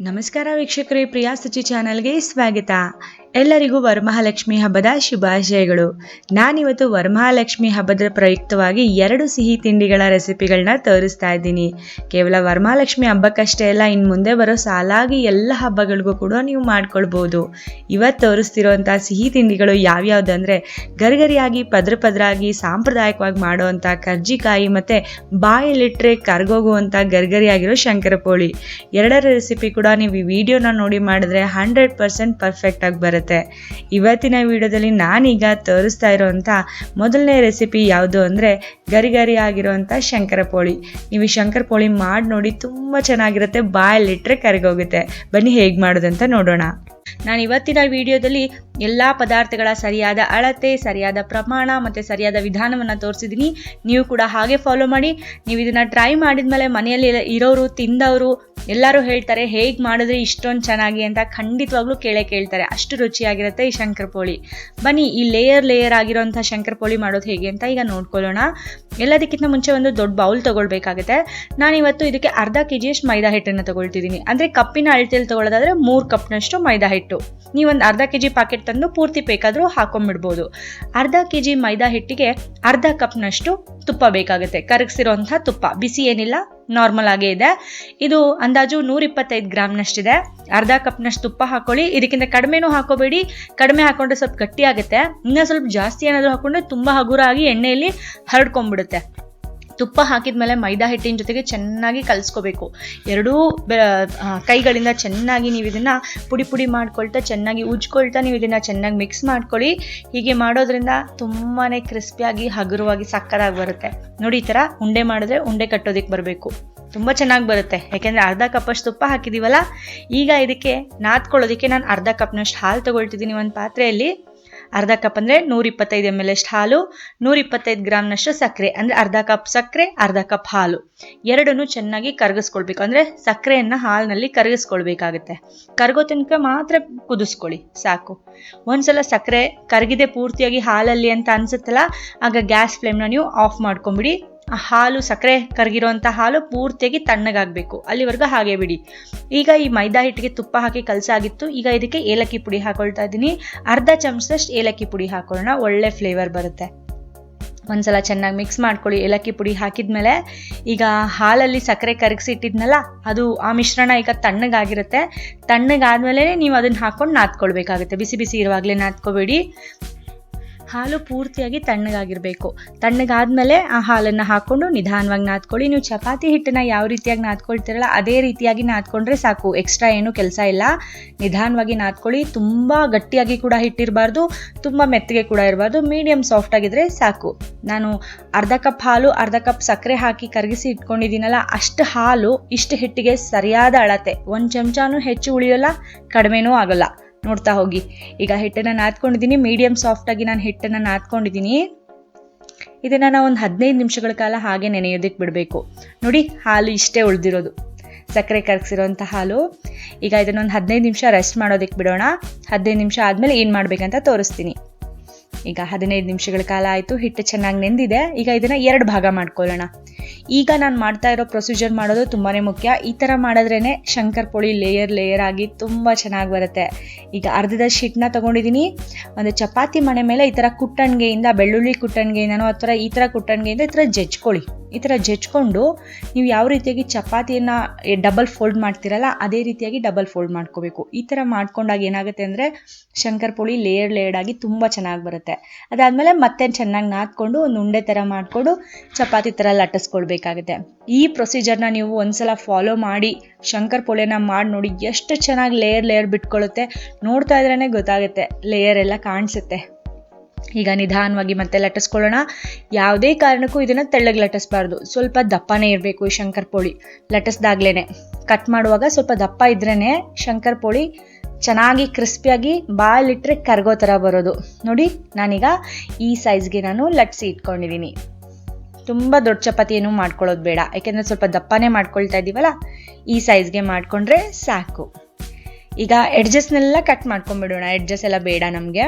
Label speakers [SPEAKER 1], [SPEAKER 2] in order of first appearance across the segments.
[SPEAKER 1] ನಮಸ್ಕಾರ ವೀಕ್ಷಕರೇ ಪ್ರಿಯಾ ಸುಚಿ ಚಾನೆಲ್ಗೆ ಸ್ವಾಗತ. ಎಲ್ಲರಿಗೂ ವರಮಹಾಲಕ್ಷ್ಮಿ ಹಬ್ಬದ ಶುಭಾಶಯಗಳು. ನಾನಿವತ್ತು ವರಮಹಾಲಕ್ಷ್ಮಿ ಹಬ್ಬದ ಪ್ರಯುಕ್ತವಾಗಿ ಎರಡು ಸಿಹಿ ತಿಂಡಿಗಳ ರೆಸಿಪಿಗಳನ್ನ ತೋರಿಸ್ತಾ ಇದ್ದೀನಿ. ಕೇವಲ ವರಮಹಾಲಕ್ಷ್ಮಿ ಹಬ್ಬಕ್ಕಷ್ಟೇ ಅಲ್ಲ ಇನ್ನು ಮುಂದೆ ಬರೋ ಸಾಲಾಗಿ ಎಲ್ಲ ಹಬ್ಬಗಳಿಗೂ ಕೂಡ ನೀವು ಮಾಡ್ಕೊಳ್ಬೋದು. ಇವತ್ತು ತೋರಿಸ್ತಿರೋಂಥ ಸಿಹಿ ತಿಂಡಿಗಳು ಯಾವ್ಯಾವ್ದು ಅಂದರೆ, ಗರಿಗರಿಯಾಗಿ, ಪದ್ರ ಪದ್ರಾಗಿ, ಸಾಂಪ್ರದಾಯಿಕವಾಗಿ ಮಾಡುವಂಥ ಕರ್ಜಿಕಾಯಿ ಮತ್ತು ಬಾಯಲ್ಲಿಟ್ಟರೆ ಕರ್ಗೋಗುವಂಥ ಗರ್ಗರಿಯಾಗಿರೋ ಶಂಕರಪೋಳಿ. ಎರಡರ ರೆಸಿಪಿ ಕೂಡ ನೀವು ಈ ವಿಡಿಯೋನ ನೋಡಿ ಮಾಡಿದ್ರೆ ಹಂಡ್ರೆಡ್ ಪರ್ಸೆಂಟ್ ಪರ್ಫೆಕ್ಟ್ ಆಗಿ ಬರುತ್ತೆ ಇವತ್ತಿನ ವಿಡಿಯೋದಲ್ಲಿ ನಾನೀಗ ತೋರಿಸ್ತಾ ಇರೋವಂಥ ಮೊದಲನೇ ರೆಸಿಪಿ ಯಾವುದು ಅಂದರೆ ಗರಿ ಗರಿ ಆಗಿರುವಂಥ ಶಂಕರಪೋಳಿ. ನೀವು ಶಂಕರಪೋಳಿ ಮಾಡಿ ನೋಡಿ ತುಂಬ ಚೆನ್ನಾಗಿರುತ್ತೆ ಬಾಯಲ್ಲಿಟ್ಟರೆ ಕರಗೋಗುತ್ತೆ. ಬನ್ನಿ ಹೇಗೆ ಮಾಡೋದಂತ ನೋಡೋಣ. ನಾನು ಇವತ್ತಿನ ವಿಡಿಯೋದಲ್ಲಿ ಎಲ್ಲ ಪದಾರ್ಥಗಳ ಸರಿಯಾದ ಅಳತೆ, ಸರಿಯಾದ ಪ್ರಮಾಣ ಮತ್ತು ಸರಿಯಾದ ವಿಧಾನವನ್ನು ತೋರಿಸಿದ್ದೀನಿ ನೀವು ಕೂಡ ಹಾಗೆ ಫಾಲೋ ಮಾಡಿ. ನೀವು ಇದನ್ನು ಟ್ರೈ ಮಾಡಿದ್ಮೇಲೆ ಮನೆಯಲ್ಲಿ ಇರೋರು, ತಿಂದವರು ಎಲ್ಲರೂ ಹೇಳ್ತಾರೆ, ಹೇಗೆ ಮಾಡಿದ್ರೆ, ಇಷ್ಟೊಂದು ಚೆನ್ನಾಗಿ ಅಂತ ಖಂಡಿತವಾಗ್ಲೂ ಕೇಳೇ ಕೇಳ್ತಾರೆ. ಅಷ್ಟು ರುಚಿಯಾಗಿರುತ್ತೆ ಈ ಶಂಕರಪೋಳಿ ಬನ್ನಿ, ಈ ಲೇಯರ್ ಲೇಯರ್ ಆಗಿರೋಂಥ ಶಂಕರಪೋಳಿ ಮಾಡೋದು ಹೇಗೆ ಅಂತ ಈಗ ನೋಡ್ಕೊಳ್ಳೋಣ. ಎಲ್ಲದಕ್ಕಿಂತ ಮುಂಚೆ ಒಂದು ದೊಡ್ಡ ಬೌಲ್ ತೊಗೊಳ್ಬೇಕಾಗುತ್ತೆ. ನಾನಿವತ್ತು ಇದಕ್ಕೆ ಅರ್ಧ ಕೆ ಜಿಯಷ್ಟು ಮೈದಾ ಹಿಟ್ಟನ್ನು ತೊಗೊಳ್ತಿದ್ದೀನಿ ಅಂದರೆ ಕಪ್ಪಿನ ಅಳತೆಯಲ್ಲಿ ತೊಗೊಳ್ಳೋದಾದರೆ ಮೂರು ಕಪ್ನಷ್ಟು ಮೈದಾ ನೀವೊಂದು ಅರ್ಧ ಕೆ ಜಿ ಪ್ಯಾಕೆಟ್ ತಂದು ಪೂರ್ತಿ ಬೇಕಾದರೂ ಹಾಕೊಂಡ್ಬಿಡ್ಬೋದು. ಅರ್ಧ ಕೆ ಜಿ ಮೈದಾ ಹಿಟ್ಟಿಗೆ ಅರ್ಧ ಕಪ್ನಷ್ಟು ತುಪ್ಪ ಬೇಕಾಗುತ್ತೆ. ಕರಗಿಸಿರೋಂಥ ತುಪ್ಪ. ಬಿಸಿ ಏನಿಲ್ಲ ನಾರ್ಮಲ್ ಆಗೇ ಇದೆ. ಇದು ಅಂದಾಜು ನೂರ ಇಪ್ಪತ್ತೈದು ಗ್ರಾಮ್ನಷ್ಟಿದೆ. ಅರ್ಧ ಕಪ್ನಷ್ಟು ತುಪ್ಪ ಹಾಕೊಳ್ಳಿ. ಇದಕ್ಕಿಂತ ಕಡಿಮೆನೂ ಹಾಕೋಬೇಡಿ. ಕಡಿಮೆ ಹಾಕೊಂಡ್ರೆ ಸ್ವಲ್ಪ ಗಟ್ಟಿ ಆಗುತ್ತೆ. ಇನ್ನೂ ಸ್ವಲ್ಪ ಜಾಸ್ತಿ ಏನಾದರೂ ಹಾಕೊಂಡ್ರೆ ತುಂಬ ಹಗುರಾಗಿ ಎಣ್ಣೆಯಲ್ಲಿ ಹರಡ್ಕೊಂಡ್ಬಿಡುತ್ತೆ. ತುಪ್ಪ ಹಾಕಿದ್ಮೇಲೆ ಮೈದಾ ಹಿಟ್ಟಿನ ಜೊತೆಗೆ ಚೆನ್ನಾಗಿ ಕಲಿಸ್ಕೋಬೇಕು. ಎರಡೂ ಕೈಗಳಿಂದ ಚೆನ್ನಾಗಿ ನೀವು ಇದನ್ನು ಪುಡಿ ಪುಡಿ ಮಾಡ್ಕೊಳ್ತಾ ಚೆನ್ನಾಗಿ ಉಜ್ಕೊಳ್ತಾ ನೀವು ಇದನ್ನು ಚೆನ್ನಾಗಿ ಮಿಕ್ಸ್ ಮಾಡ್ಕೊಳ್ಳಿ. ಹೀಗೆ ಮಾಡೋದ್ರಿಂದ ತುಂಬಾ ಕ್ರಿಸ್ಪಿಯಾಗಿ ಹಗುರವಾಗಿ ಸಕ್ಕರಾಗಿ ಬರುತ್ತೆ. ನೋಡಿ ಈ ಥರ ಉಂಡೆ ಮಾಡಿದ್ರೆ ಉಂಡೆ ಕಟ್ಟೋದಕ್ಕೆ ಬರಬೇಕು. ತುಂಬ ಚೆನ್ನಾಗಿ ಬರುತ್ತೆ. ಯಾಕೆಂದರೆ ಅರ್ಧ ಕಪ್ಪಷ್ಟು ತುಪ್ಪ ಹಾಕಿದ್ದೀವಲ್ಲ ಈಗ ಇದಕ್ಕೆ ನಾದ್ಕೊಳ್ಳೋದಕ್ಕೆ ನಾನು ಅರ್ಧ ಕಪ್ನಷ್ಟು ಹಾಲು ತೊಗೊಳ್ತಿದ್ದೀನಿ ಒಂದು ಪಾತ್ರೆಯಲ್ಲಿ. ಅರ್ಧ ಕಪ್ ಅಂದರೆ ನೂರಿಪ್ಪತ್ತೈದು ಎಂ ಎಲ್ ಅಷ್ಟು ಹಾಲು, ನೂರಿಪ್ಪತ್ತೈದು ಗ್ರಾಮ್ನಷ್ಟು ಸಕ್ಕರೆ. ಅಂದರೆ ಅರ್ಧ ಕಪ್ ಸಕ್ಕರೆ, ಅರ್ಧ ಕಪ್ ಹಾಲು. ಎರಡನ್ನೂ ಚೆನ್ನಾಗಿ ಕರಗಿಸ್ಕೊಳ್ಬೇಕು. ಅಂದರೆ ಸಕ್ಕರೆಯನ್ನು ಹಾಲಿನಲ್ಲಿ ಕರಗಿಸ್ಕೊಳ್ಬೇಕಾಗುತ್ತೆ. ಕರಗೋ ತನಕ ಮಾತ್ರ ಕುದಿಸ್ಕೊಳ್ಳಿ, ಸಾಕು. ಒಂದ್ಸಲ ಸಕ್ಕರೆ ಕರಗಿದೆ ಪೂರ್ತಿಯಾಗಿ ಹಾಲಲ್ಲಿ ಅಂತ ಅನ್ಸುತ್ತಲ್ಲ, ಆಗ ಗ್ಯಾಸ್ ಫ್ಲೇಮ್ನ ನೀವು ಆಫ್ ಮಾಡ್ಕೊಂಬಿಡಿ. ಹಾಲು ಸಕ್ಕರೆ ಕರಗಿರೋಂಥ ಹಾಲು ಪೂರ್ತಿಯಾಗಿ ತಣ್ಣಗಾಗಬೇಕು. ಅಲ್ಲಿವರೆಗೂ ಹಾಗೆ ಬಿಡಿ. ಈಗ ಈ ಮೈದಾ ಹಿಟ್ಟಿಗೆ ತುಪ್ಪ ಹಾಕಿ ಕಲಸಾಗಿತ್ತು ಈಗ ಇದಕ್ಕೆ ಏಲಕ್ಕಿ ಪುಡಿ ಹಾಕೊಳ್ತಾ ಇದ್ದೀನಿ. ಅರ್ಧ ಚಮಚದಷ್ಟು ಏಲಕ್ಕಿ ಪುಡಿ ಹಾಕೊಳ್ಳೋಣ. ಒಳ್ಳೆ ಫ್ಲೇವರ್ ಬರುತ್ತೆ. ಒಂದ್ಸಲ ಚೆನ್ನಾಗಿ ಮಿಕ್ಸ್ ಮಾಡ್ಕೊಳ್ಳಿ. ಏಲಕ್ಕಿ ಪುಡಿ ಹಾಕಿದ್ಮೇಲೆ ಈಗ ಹಾಲಲ್ಲಿ ಸಕ್ಕರೆ ಕರಗಿಸಿ ಇಟ್ಟಿದ್ನಲ್ಲ ಅದು ಆ ಮಿಶ್ರಣ ಈಗ ತಣ್ಣಗಾಗಿರುತ್ತೆ. ತಣ್ಣಗಾದ್ಮೇಲೆ ನೀವು ಅದನ್ನ ಹಾಕೊಂಡು ನಾದ್ಕೊಳ್ಬೇಕಾಗುತ್ತೆ. ಬಿಸಿ ಬಿಸಿ ಇರುವಾಗಲೇ ನಾದ್ಕೋಬೇಡಿ. ಹಾಲು ಪೂರ್ತಿಯಾಗಿ ತಣ್ಣಗಾಗಿರಬೇಕು. ತಣ್ಣಗಾದ್ಮೇಲೆ ಆ ಹಾಲನ್ನು ಹಾಕ್ಕೊಂಡು ನಿಧಾನವಾಗಿ ನಾದ್ಕೊಳ್ಳಿ. ನೀವು ಚಪಾತಿ ಹಿಟ್ಟನ್ನು ಯಾವ ರೀತಿಯಾಗಿ ನಾದ್ಕೊಳ್ತೀರಲ್ಲ, ಅದೇ ರೀತಿಯಾಗಿ ನಾದ್ಕೊಂಡ್ರೆ ಸಾಕು. ಎಕ್ಸ್ಟ್ರಾ ಏನೂ ಕೆಲಸ ಇಲ್ಲ. ನಿಧಾನವಾಗಿ ನಾದ್ಕೊಳ್ಳಿ. ತುಂಬ ಗಟ್ಟಿಯಾಗಿ ಕೂಡ ಹಿಟ್ಟಿರಬಾರ್ದು. ತುಂಬ ಮೆತ್ತಗೆ ಕೂಡ ಇರಬಾರ್ದು. ಮೀಡಿಯಮ್ ಸಾಫ್ಟ್ ಆಗಿದ್ರೆ ಸಾಕು. ನಾನು ಅರ್ಧ ಕಪ್ ಹಾಲು, ಅರ್ಧ ಕಪ್ ಸಕ್ಕರೆ ಹಾಕಿ ಕರಗಿಸಿ ಇಟ್ಕೊಂಡಿದ್ದೀನಲ್ಲ, ಅಷ್ಟು ಹಾಲು ಇಷ್ಟು ಹಿಟ್ಟಿಗೆ ಸರಿಯಾದ ಅಳತೆ. ಒಂದು ಚಮಚಾನು ಹೆಚ್ಚು ಉಳಿಯೋಲ್ಲ, ಕಡಿಮೆನೂ ಆಗೋಲ್ಲ. ನೋಡ್ತಾ ಹೋಗಿ. ಈಗ ಹಿಟ್ಟನ್ನು ನಾದ್ಕೊಂಡಿದ್ದೀನಿ ಮೀಡಿಯಮ್ ಸಾಫ್ಟಾಗಿ ನಾನು ಹಿಟ್ಟನ್ನು ನಾದ್ಕೊಂಡಿದ್ದೀನಿ ಇದನ್ನು ನಾವು ಒಂದು ಹದಿನೈದು ನಿಮಿಷಗಳ ಕಾಲ ಹಾಗೆ ನೆನೆಯೋದಕ್ಕೆ ಬಿಡಬೇಕು. ನೋಡಿ, ಹಾಲು ಇಷ್ಟೇ ಉಳಿದಿರೋದು. ಸಕ್ಕರೆ ಕರಗಿಸಿರೋಂಥ ಹಾಲು. ಈಗ ಇದನ್ನೊಂದು ಹದಿನೈದು ನಿಮಿಷ ರೆಸ್ಟ್ ಮಾಡೋದಕ್ಕೆ ಬಿಡೋಣ. ಹದಿನೈದು ನಿಮಿಷ ಆದಮೇಲೆ ಏನು ಮಾಡಬೇಕಂತ ತೋರಿಸ್ತೀನಿ. ಈಗ ಹದಿನೈದು ನಿಮಿಷಗಳ ಕಾಲ ಆಯಿತು, ಹಿಟ್ಟು ಚೆನ್ನಾಗಿ ನೆಂದಿದೆ. ಈಗ ಇದನ್ನು ಎರಡು ಭಾಗ ಮಾಡ್ಕೊಳ್ಳೋಣ. ಈಗ ನಾನು ಮಾಡ್ತಾ ಇರೋ ಪ್ರೊಸೀಜರ್ ಮಾಡೋದು ತುಂಬಾ ಮುಖ್ಯ. ಈ ಥರ ಮಾಡಿದ್ರೇ ಶಂಕರಪೊಳಿ ಲೇಯರ್ ಲೇಯರ್ ಆಗಿ ತುಂಬ ಚೆನ್ನಾಗಿ ಬರುತ್ತೆ. ಈಗ ಅರ್ಧದಷ್ಟು ಹಿಟ್ಟನ್ನ ತೊಗೊಂಡಿದ್ದೀನಿ ಒಂದು ಚಪಾತಿ ಮಣೆ ಮೇಲೆ ಈ ಥರ ಕುಟ್ಟಣಿಗೆಯಿಂದ, ಬೆಳ್ಳುಳ್ಳಿ ಕುಟ್ಟಣಿಗೆಯಿಂದನೋ ಆ ಥರ ಈ ಥರ ಕುಟ್ಟಣಿಗೆಯಿಂದ ಈ ಥರ ಜಜ್ಕೊಳ್ಳಿ. ಈ ಥರ ಜಜ್ಕೊಂಡು ನೀವು ಯಾವ ರೀತಿಯಾಗಿ ಚಪಾತಿಯನ್ನು ಡಬಲ್ ಫೋಲ್ಡ್ ಮಾಡ್ತೀರಲ್ಲ, ಅದೇ ರೀತಿಯಾಗಿ ಡಬಲ್ ಫೋಲ್ಡ್ ಮಾಡ್ಕೋಬೇಕು. ಈ ಥರ ಮಾಡ್ಕೊಂಡಾಗ ಏನಾಗುತ್ತೆ ಅಂದರೆ ಶಂಕರಪೊಳಿ ಲೇಯರ್ ಲೇಯರ್ಡ್ ಆಗಿ ತುಂಬ ಚೆನ್ನಾಗಿ ಬರುತ್ತೆ. ಅದಾದಮೇಲೆ ಮತ್ತೆ ಚೆನ್ನಾಗಿ ನಾದ್ಕೊಂಡು ಒಂದು ಉಂಡೆ ಥರ ಮಾಡಿಕೊಂಡು ಚಪಾತಿ ಥರ ಲಟ್ಟಿಸ್ಕೊಳ್ಬೇಕಾಗುತ್ತೆ. ಈ ಪ್ರೊಸೀಜರ್ನ ನೀವು ಒಂದ್ಸಲ ಫಾಲೋ ಮಾಡಿ, ಶಂಕರ್ ಮಾಡಿ ನೋಡಿ, ಎಷ್ಟು ಚೆನ್ನಾಗಿ ಲೇಯರ್ ಲೇಯರ್ ಬಿಟ್ಕೊಳ್ಳುತ್ತೆ ನೋಡ್ತಾ ಇದ್ರೇ ಗೊತ್ತಾಗುತ್ತೆ ಲೇಯರ್ ಎಲ್ಲ ಕಾಣಿಸುತ್ತೆ. ಈಗ ನಿಧಾನವಾಗಿ ಮತ್ತೆ ಲಟ್ಟಿಸ್ಕೊಳ್ಳೋಣ. ಯಾವುದೇ ಕಾರಣಕ್ಕೂ ಇದನ್ನು ತೆಳ್ಳಗೆ ಲಟ್ಟಿಸ್ಬಾರ್ದು. ಸ್ವಲ್ಪ ದಪ್ಪನೇ ಇರಬೇಕು ಈ ಶಂಕರ್ ಪೋಳಿ. ಲಟ್ಟಿಸ್ದಾಗ್ಲೇ ಕಟ್ ಮಾಡುವಾಗ ಸ್ವಲ್ಪ ದಪ್ಪ ಇದ್ರೇ ಶಂಕರ್ ಪೋಳಿ ಚೆನ್ನಾಗಿ ಕ್ರಿಸ್ಪಿಯಾಗಿ ಬಾಯಲ್ಲಿಟ್ಟರೆ ಕರ್ಗೋ ಥರ ಬರೋದು. ನೋಡಿ, ನಾನೀಗ ಈ ಸೈಜ್ಗೆ ನಾನು ಲಟ್ಸಿ ಇಟ್ಕೊಂಡಿದ್ದೀನಿ ತುಂಬ ದೊಡ್ಡ ಚಪಾತಿ ಮಾಡ್ಕೊಳ್ಳೋದು ಬೇಡ. ಯಾಕೆಂದರೆ ಸ್ವಲ್ಪ ದಪ್ಪನೇ ಮಾಡ್ಕೊಳ್ತಾ ಇದ್ದೀವಲ್ಲ ಈ ಸೈಜ್ಗೆ ಮಾಡಿಕೊಂಡ್ರೆ ಸಾಕು. ಈಗ ಎಡ್ಜಸ್ನೆಲ್ಲ ಕಟ್ ಮಾಡ್ಕೊಂಬಿಡೋಣ ಎಡ್ಜಸ್ ಎಲ್ಲ ಬೇಡ ನಮಗೆ.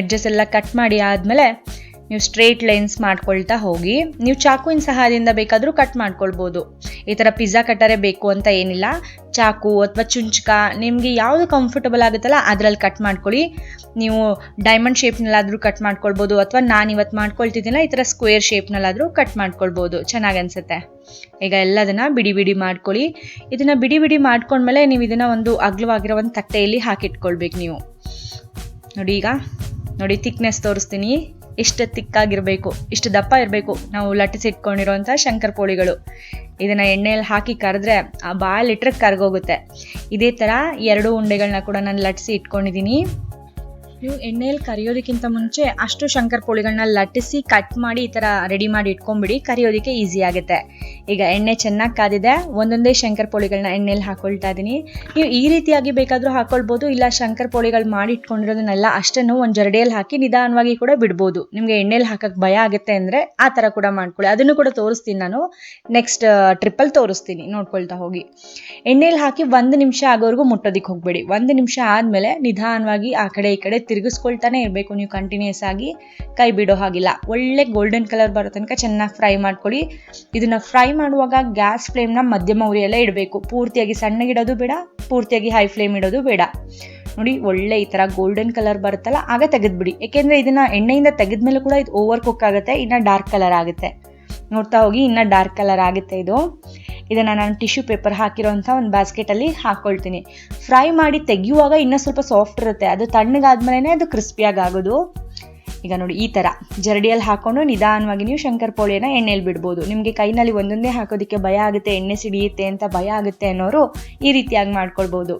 [SPEAKER 1] ಎಡ್ಜಸ್ ಎಲ್ಲ ಕಟ್ ಮಾಡಿ ಆದಮೇಲೆ ನೀವು ಸ್ಟ್ರೇಟ್ ಲೈನ್ಸ್ ಮಾಡ್ಕೊಳ್ತಾ ಹೋಗಿ, ನೀವು ಚಾಕುವಿನ ಸಹಾಯದಿಂದ ಬೇಕಾದರೂ ಕಟ್ ಮಾಡ್ಕೊಳ್ಬೋದು. ಈ ಥರ ಪಿಜ್ಜಾ ಕಟ್ಟರೆ ಬೇಕು ಅಂತ ಏನಿಲ್ಲ. ಚಾಕು ಅಥವಾ ಚುಂಚಕ ನಿಮಗೆ ಯಾವುದು ಕಂಫರ್ಟಬಲ್ ಆಗುತ್ತಲ್ಲ ಅದರಲ್ಲಿ ಕಟ್ ಮಾಡ್ಕೊಳ್ಳಿ. ನೀವು ಡೈಮಂಡ್ ಶೇಪ್ನಲ್ಲಾದರೂ ಕಟ್ ಮಾಡ್ಕೊಳ್ಬೋದು ಅಥವಾ ನಾನು ಇವತ್ತು ಮಾಡ್ಕೊಳ್ತಿದ್ದೀನಲ್ಲ, ಈ ಥರ ಸ್ಕ್ವೇರ್ ಶೇಪ್ನಲ್ಲಾದರೂ ಕಟ್ ಮಾಡ್ಕೊಳ್ಬೋದು. ಚೆನ್ನಾಗಿ ಅನಿಸುತ್ತೆ. ಈಗ ಎಲ್ಲದನ್ನು ಬಿಡಿ ಬಿಡಿ ಮಾಡ್ಕೊಳ್ಳಿ. ಇದನ್ನು ಬಿಡಿ ಬಿಡಿ ಮಾಡ್ಕೊಂಡ್ಮೇಲೆ ನೀವು ಇದನ್ನು ಒಂದು ಅಗ್ಲವಾಗಿರೋ ಒಂದು ತಟ್ಟೆಯಲ್ಲಿ ಹಾಕಿಟ್ಕೊಳ್ಬೇಕು ನೀವು. ನೋಡಿ ಈಗ. ನೋಡಿ ಥಿಕ್ನೆಸ್ ತೋರಿಸ್ತೀನಿ. ಇಷ್ಟು ತಿಕ್ಕಾಗಿರಬೇಕು ಇಷ್ಟು ದಪ್ಪ ಇರಬೇಕು ನಾವು ಲಟ್ಟಿಸಿ ಇಟ್ಕೊಂಡಿರೋಂಥ ಶಂಕರ ಪೋಳಿಗಳು. ಇದನ್ನು ಎಣ್ಣೆಯಲ್ಲಿ ಹಾಕಿ ಕರೆದ್ರೆ ಆ ಬಾಯಲ್ಲಿ ಕರ್ಗೋಗುತ್ತೆ. ಇದೇ ಥರ ಎರಡು ಉಂಡೆಗಳನ್ನ ಕೂಡ ನಾನು ಲಟ್ಟಿಸಿ ಇಟ್ಕೊಂಡಿದ್ದೀನಿ. ನೀವು ಎಣ್ಣೆಯಲ್ಲಿ ಕರಿಯೋದಕ್ಕಿಂತ ಮುಂಚೆ ಅಷ್ಟು ಶಂಕರ್ ಪೋಳಿಗಳನ್ನ ಲಟ್ಟಿಸಿ ಕಟ್ ಮಾಡಿ ಈ ಥರ ರೆಡಿ ಮಾಡಿ ಇಟ್ಕೊಂಬಿಡಿ, ಕರಿಯೋದಕ್ಕೆ ಈಸಿ ಆಗುತ್ತೆ. ಈಗ ಎಣ್ಣೆ ಚೆನ್ನಾಗಿ ಕಾದಿದೆ, ಒಂದೊಂದೇ ಶಂಕರ್ ಪೋಳಿಗಳನ್ನ ಎಣ್ಣೆಯಲ್ಲಿ ಹಾಕೊಳ್ತಾ ಇದ್ದೀನಿ ನೀವು ಈ ರೀತಿಯಾಗಿ ಬೇಕಾದರೂ ಹಾಕೊಳ್ಬೋದು, ಇಲ್ಲ ಶಂಕರ್ ಪೋಳಿಗಳು ಮಾಡಿ ಇಟ್ಕೊಂಡಿರೋದನ್ನೆಲ್ಲ ಅಷ್ಟನ್ನು ಒಂದು ಜರಡಿಯಲ್ಲಿ ಹಾಕಿ ನಿಧಾನವಾಗಿ ಕೂಡ ಬಿಡ್ಬೋದು. ನಿಮಗೆ ಎಣ್ಣೆಯಲ್ಲಿ ಹಾಕಕ್ಕೆ ಭಯ ಆಗುತ್ತೆ ಅಂದರೆ ಆ ಥರ ಕೂಡ ಮಾಡ್ಕೊಳ್ಳಿ. ಅದನ್ನು ಕೂಡ ತೋರಿಸ್ತೀನಿ ನಾನು. ನೆಕ್ಸ್ಟ್ ಟ್ರಿಪ್ಪಲ್ಲಿ ತೋರಿಸ್ತೀನಿ. ನೋಡ್ಕೊಳ್ತಾ ಹೋಗಿ. ಎಣ್ಣೆಯಲ್ಲಿ ಹಾಕಿ ಒಂದು ನಿಮಿಷ ಆಗೋವರೆಗೂ ಮುಟ್ಟೋದಕ್ಕೆ ಹೋಗಬೇಡಿ. ಒಂದು ನಿಮಿಷ ಆದಮೇಲೆ ನಿಧಾನವಾಗಿ ಆ ಕಡೆ ಈ ಕಡೆ ತಿರುಗಿಸ್ಕೊಳ್ತಾನೆ ಇರಬೇಕು. ನೀವು ಕಂಟಿನ್ಯೂಸ್ ಆಗಿ ಕೈ ಬಿಡೋ ಹಾಗಿಲ್ಲ. ಒಳ್ಳೆ ಗೋಲ್ಡನ್ ಕಲರ್ ಬರೋ ತನಕ ಚೆನ್ನಾಗಿ ಫ್ರೈ ಮಾಡ್ಕೊಳ್ಳಿ. ಇದನ್ನ ಫ್ರೈ ಮಾಡುವಾಗ ಗ್ಯಾಸ್ ಫ್ಲೇಮ್ನ ಮಧ್ಯಮ ಉರಿಯಲ್ಲೇ ಇಡಬೇಕು. ಪೂರ್ತಿಯಾಗಿ ಸಣ್ಣಗಿಡೋದು ಬೇಡ, ಪೂರ್ತಿಯಾಗಿ ಹೈ ಫ್ಲೇಮ್ ಇಡೋದು ಬೇಡ. ನೋಡಿ, ಒಳ್ಳೆ ಈ ಥರ ಗೋಲ್ಡನ್ ಕಲರ್ ಬರುತ್ತಲ್ಲ, ಆಗ ತೆಗೆದ್ಬಿಡಿ. ಏಕೆಂದರೆ ಇದನ್ನು ಎಣ್ಣೆಯಿಂದ ತೆಗೆದ್ಮೇಲೆ ಕೂಡ ಇದು ಓವರ್ ಕುಕ್ ಆಗುತ್ತೆ, ಇನ್ನು ಡಾರ್ಕ್ ಕಲರ್ ಆಗುತ್ತೆ. ನೋಡ್ತಾ ಹೋಗಿ, ಇನ್ನು ಡಾರ್ಕ್ ಕಲರ್ ಆಗುತ್ತೆ ಇದು. ಇದನ್ನು ನಾನು ಟಿಶ್ಯೂ ಪೇಪರ್ ಹಾಕಿರೋಂಥ ಒಂದು ಬ್ಯಾಸ್ಕೆಟಲ್ಲಿ ಹಾಕ್ಕೊಳ್ತೀನಿ ಫ್ರೈ ಮಾಡಿ ತೆಗೆಯುವಾಗ ಇನ್ನೂ ಸ್ವಲ್ಪ ಸಾಫ್ಟ್ ಇರುತ್ತೆ. ಅದು ತಣ್ಣಗಾದ್ಮೇಲೆ ಅದು ಕ್ರಿಸ್ಪಿಯಾಗಿ ಆಗೋದು ಈಗ ನೋಡಿ ಈ ಥರ ಜರಡಿಯಲ್ಲಿ ಹಾಕ್ಕೊಂಡು ನಿಧಾನವಾಗಿ ನೀವು ಶಂಕರ್ ಪೋಳಿಯನ್ನು ಎಣ್ಣೆಯಲ್ಲಿ ಬಿಡ್ಬೋದು. ನಿಮಗೆ ಕೈನಲ್ಲಿ ಒಂದೊಂದೇ ಹಾಕೋದಕ್ಕೆ ಭಯ ಆಗುತ್ತೆ, ಎಣ್ಣೆ ಸಿಡಿಯುತ್ತೆ ಅಂತ ಭಯ ಆಗುತ್ತೆ ಅನ್ನೋರು ಈ ರೀತಿಯಾಗಿ ಮಾಡ್ಕೊಳ್ಬೋದು.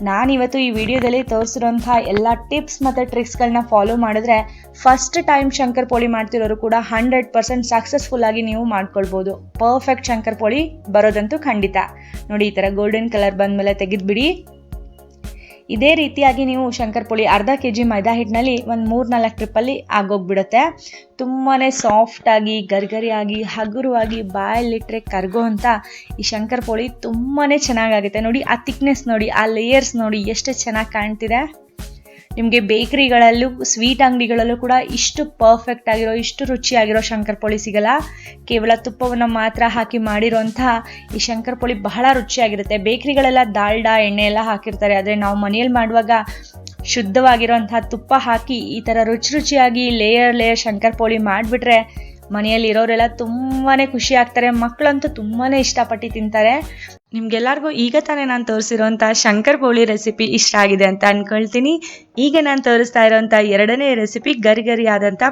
[SPEAKER 1] ನಾನಿವತ್ತು ಈ ವಿಡಿಯೋದಲ್ಲಿ ತೋರಿಸಿರೋಂಥ ಎಲ್ಲ ಟಿಪ್ಸ್ ಮತ್ತು ಟ್ರಿಕ್ಸ್ಗಳನ್ನ ಫಾಲೋ ಮಾಡಿದ್ರೆ ಫಸ್ಟ್ ಟೈಮ್ ಶಂಕರ್ ಪೋಳಿ ಮಾಡ್ತಿರೋರು ಕೂಡ ಹಂಡ್ರೆಡ್ ಪರ್ಸೆಂಟ್ ಸಕ್ಸಸ್ಫುಲ್ ಆಗಿ ನೀವು ಮಾಡ್ಕೊಳ್ಬೋದು. ಪರ್ಫೆಕ್ಟ್ ಶಂಕರ್ ಪೋಳಿ ಬರೋದಂತೂ ಖಂಡಿತ. ನೋಡಿ ಈ ಥರ ಗೋಲ್ಡನ್ ಕಲರ್ ಬಂದಮೇಲೆ ತೆಗೆದ್ಬಿಡಿ. ಇದೇ ರೀತಿಯಾಗಿ ನೀವು ಶಂಕರ್ ಪುಳಿ ಅರ್ಧ ಕೆ ಜಿ ಮೈದಾ ಹಿಟ್ಟಿನಲ್ಲಿ ಒಂದು ಮೂರು ನಾಲ್ಕು ಟ್ರಿಪ್ಪಲ್ಲಿ ಆಗೋಗ್ಬಿಡುತ್ತೆ. ತುಂಬಾ ಸಾಫ್ಟಾಗಿ ಗರ್ಗರಿಯಾಗಿ, ಹಗುರವಾಗಿ ಬಾಯಲ್ಲಿಟ್ಟರೆ ಕರ್ಗೋ ಅಂತ ಈ ಶಂಕರ್ ತುಂಬಾ ಚೆನ್ನಾಗಾಗುತ್ತೆ. ನೋಡಿ, ಆ ಥಿಕ್ನೆಸ್ ನೋಡಿ, ಆ ಲೇಯರ್ಸ್ ನೋಡಿ, ಎಷ್ಟು ಚೆನ್ನಾಗಿ ಕಾಣ್ತಿದೆ. ನಿಮಗೆ ಬೇಕ್ರಿಗಳಲ್ಲೂ ಸ್ವೀಟ್ ಅಂಗಡಿಗಳಲ್ಲೂ ಕೂಡ ಇಷ್ಟು ಪರ್ಫೆಕ್ಟ್ ಆಗಿರೋ, ಇಷ್ಟು ರುಚಿಯಾಗಿರೋ ಶಂಕರಪೋಳಿ ಸಿಗಲ್ಲ. ಕೇವಲ ತುಪ್ಪವನ್ನು ಮಾತ್ರ ಹಾಕಿ ಮಾಡಿರೋಂಥ ಈ ಶಂಕರಪೋಳಿ ಬಹಳ ರುಚಿಯಾಗಿರುತ್ತೆ. ಬೇಕ್ರಿಗಳೆಲ್ಲ ದಾಲ್ಡಾ ಎಣ್ಣೆ ಎಲ್ಲ ಹಾಕಿರ್ತಾರೆ. ಆದರೆ ನಾವು ಮನೆಯಲ್ಲಿ ಮಾಡುವಾಗ ಶುದ್ಧವಾಗಿರೋಂಥ ತುಪ್ಪ ಹಾಕಿ ಈ ಥರ ರುಚಿ ರುಚಿಯಾಗಿ ಲೇಯರ್ ಲೇಯರ್ ಶಂಕರಪೋಳಿ ಮಾಡಿಬಿಟ್ರೆ ಮನೆಯಲ್ಲಿ ಇರೋರೆಲ್ಲ ತುಂಬಾ ಖುಷಿ ಆಗ್ತಾರೆ. ಮಕ್ಕಳಂತೂ ತುಂಬಾ ಇಷ್ಟಪಟ್ಟು ತಿಂತಾರೆ. ನಿಮ್ಗೆಲ್ಲರಿಗೂ ಈಗ ತಾನೇ ನಾನು ತೋರಿಸಿರೋಂಥ ಶಂಕರ್ ಪೋಳಿ ರೆಸಿಪಿ ಇಷ್ಟ ಆಗಿದೆ ಅಂತ ಅನ್ಕೊಳ್ತೀನಿ. ಈಗ ನಾನು ತೋರಿಸ್ತಾ ಇರೋಂಥ ಎರಡನೇ ರೆಸಿಪಿ ಗರಿ